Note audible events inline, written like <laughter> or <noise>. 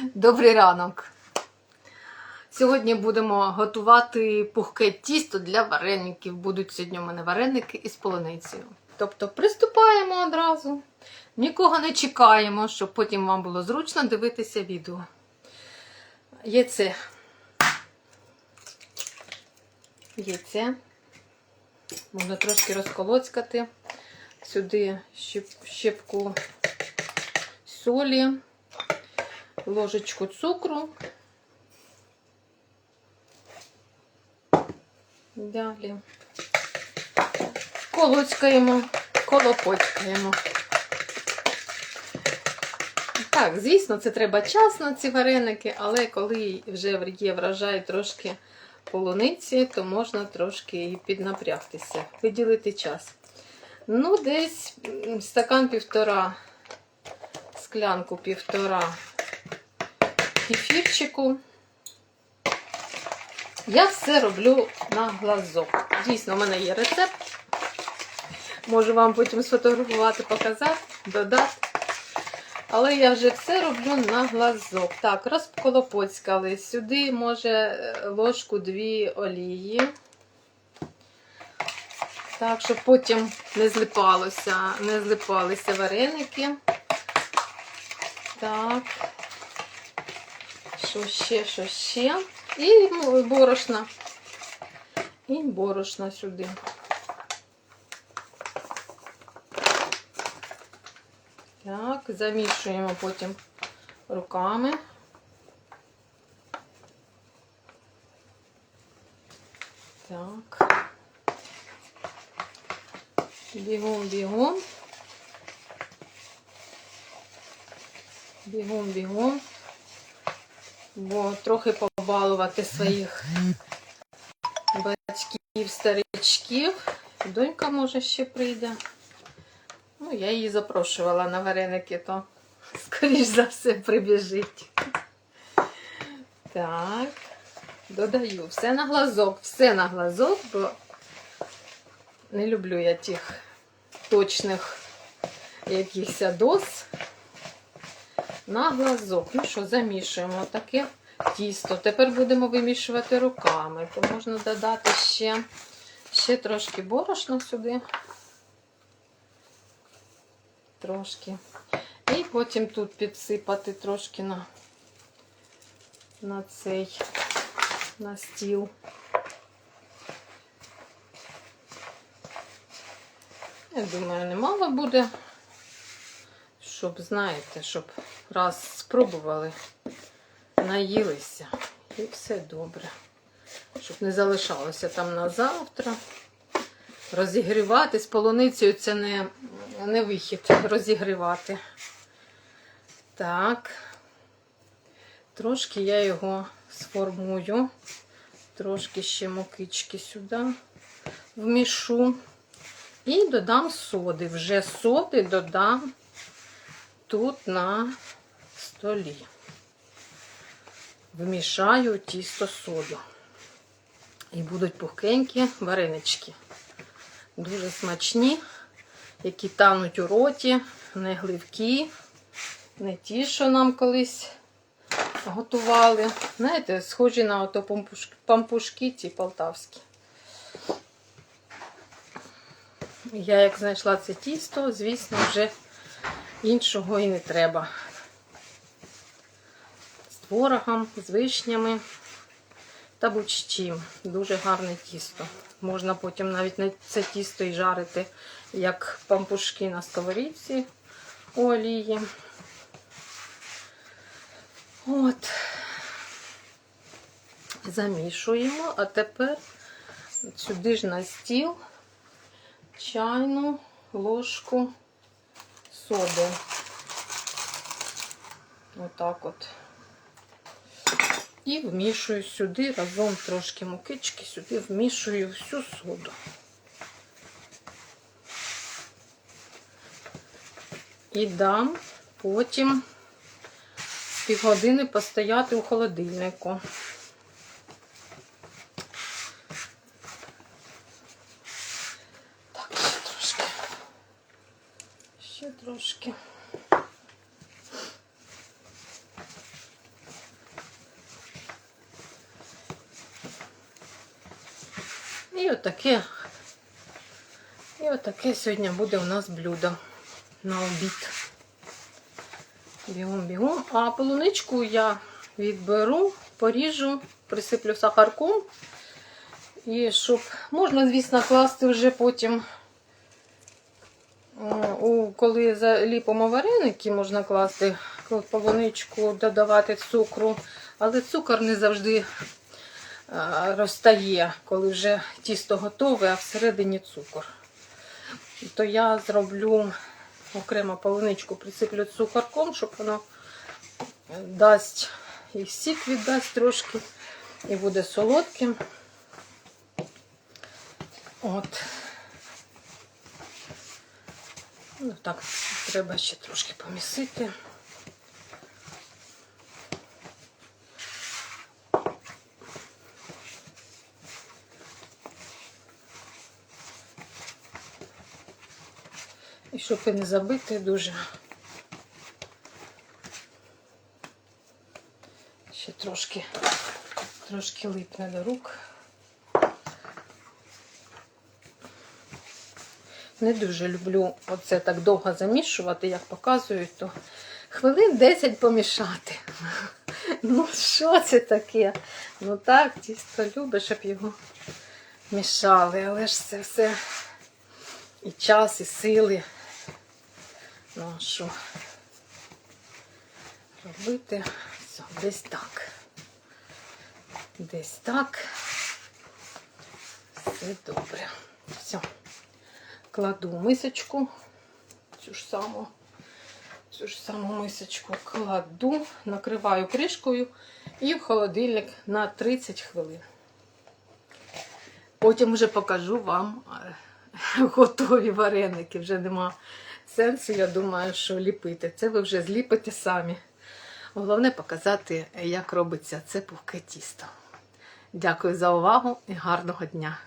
Добрий ранок. Сьогодні будемо готувати пухке тісто для вареників. Будуть сьогодні у мене вареники із полуницею. Тобто приступаємо одразу. Нікого не чекаємо, щоб потім вам було зручно дивитися відео. Яйце. Яйце. Можна трошки розколоцькати. Сюди щепку солі, ложечку цукру. Далі колоцькаємо, колопочкаємо. Так, звісно, це треба час на ці вареники, але коли вже є врожай трошки полуниці, то можна трошки і піднапрягтися, виділити час. Ну, десь стакан півтора, склянку півтора кефірчику. Я все роблю на глазок. Дійсно, в мене є рецепт. Можу вам потім сфотографувати, показати, додати. Але я вже все роблю на глазок. Так, розколопоцькали. Сюди, може, ложку дві олії. Так, щоб потім не злипалося, не злипалися вареники. Так. Що ще, що ще? І ну, борошна. І борошна сюди. Так, замішуємо потім руками. Так. Бігом, бігом. Бігом, бігом. Бо трохи побалувати своїх батьків, старичків. Донька, може, ще прийде. Ну, я її запрошувала на вареники, то, скоріш за все, прибіжить. Так, додаю все на глазок, все на глазок, бо не люблю я тих точних якихось доз. На глазок. Ну що, замішуємо таке тісто. Тепер будемо вимішувати руками. То можна додати ще, ще трошки борошна сюди. Трошки. І потім тут підсипати трошки на, на цей на стіл. Я думаю, немало буде, щоб, знаєте, щоб раз спробували, наїлися. І все добре. Щоб не залишалося там на завтра. Розігрівати з полуницею це не, не вихід розігрівати. Так. Трошки я його сформую. Трошки ще мукички сюди вмішу. І додам соди. Вже соди додам тут на столі. Вмішаю тісто соду. І будуть пухкенькі варенички. Дуже смачні, які тануть у роті, не гливкі, не ті, що нам колись готували. Знаєте, схожі на ото пампушки, ті полтавські. Я як знайшла це тісто, звісно, вже іншого і не треба. Творогом, з вишнями та будь-чим. Дуже гарне тісто. Можна потім навіть на це тісто і жарити, як пампушки на сковорідці у олії. От. Замішуємо, а тепер сюди ж на стіл чайну ложку соди. Отак от. І вмішую сюди разом трошки мукички, сюди вмішую всю соду. І дам потім півгодини постояти у холодильнику. Так, ще трошки. Ще трошки. І отаке, і отаке сьогодні буде у нас блюдо на обід. Бігом, бігом. А полуничку я відберу, поріжу, присиплю сахарком. І щоб можна, звісно, класти вже потім, коли заліпимо вареники, можна класти полуничку, додавати цукру. Але цукор не завжди розтає, коли вже тісто готове, а всередині цукор. То я зроблю окремо полуничку, присиплю цукорком, щоб воно дасть і сік віддасть трошки, і буде солодким. От. Ну так, треба ще трошки помісити. І щоб і не забити дуже. Ще трошки, трошки липне до рук. Не дуже люблю оце так довго замішувати, як показують, то хвилин 10 помішати. <laughs> Ну, що це таке? Ну так, тісто любить, щоб його мішали, але ж це все і час, і сили. Що робити? Все, десь так. Десь так. Все добре. Все. Кладу мисочку. Цю ж саму, цю ж саму мисочку кладу, накриваю кришкою і в холодильник на 30 хвилин. Потім вже покажу вам е, <laughs> готові вареники. Вже нема сенсу, я думаю, що ліпити. Це ви вже зліпите самі. Головне показати, як робиться це пухке тісто. Дякую за увагу і гарного дня!